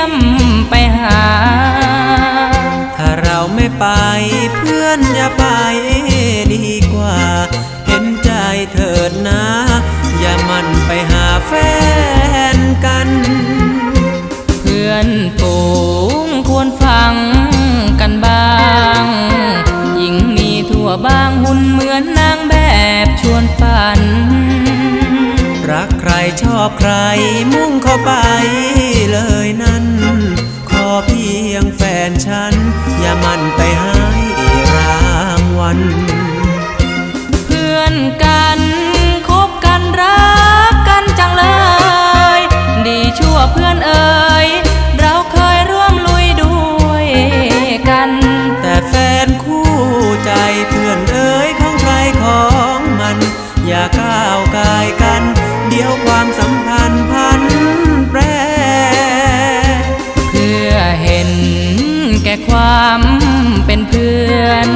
ยมไปหา ถ้าเราไม่ไปเพื่อนอย่าไปดีกว่า เห็นใจเถิดนะ อย่ามันไปหาแฟน ชอบใครมุ่งเข้าไปเลยนั้น ขอเพียงแฟนฉัน อย่ามันไปให้รางวัลเพื่อนกันคบกันรักกันจังเลย ดีชั่วเพื่อนเอ๋ย ความสัมพันธ์พันแปร เพื่อเห็นแก่ความเป็นเพื่อน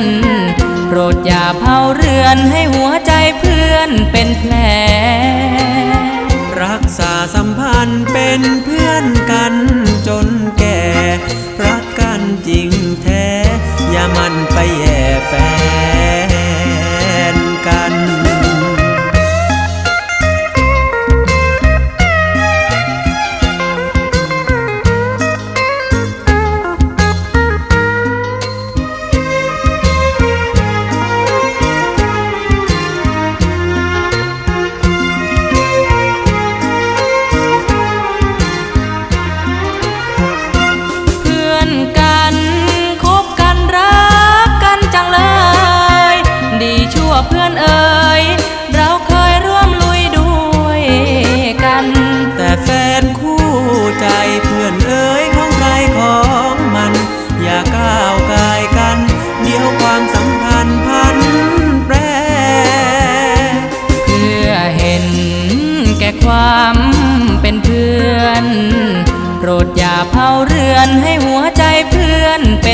โปรดอย่าเผาเรือนให้หัวใจเพื่อนเป็นแผล รักษาสัมพันธ์เป็นเพื่อนกัน เพื่อนเอ่ยเราเคยร่วมลุยด้วยกัน แต่แฟนคู่ใจเพื่อนเอ๋ยของใครของมัน อย่าก้าวกายกัน เดี๋ยวความสัมพันธ์พันแปรเพื่อเห็นแก่ความเป็นเพื่อน โปรดอย่าเผาเรือนให้หัวใจเพื่อนเป็น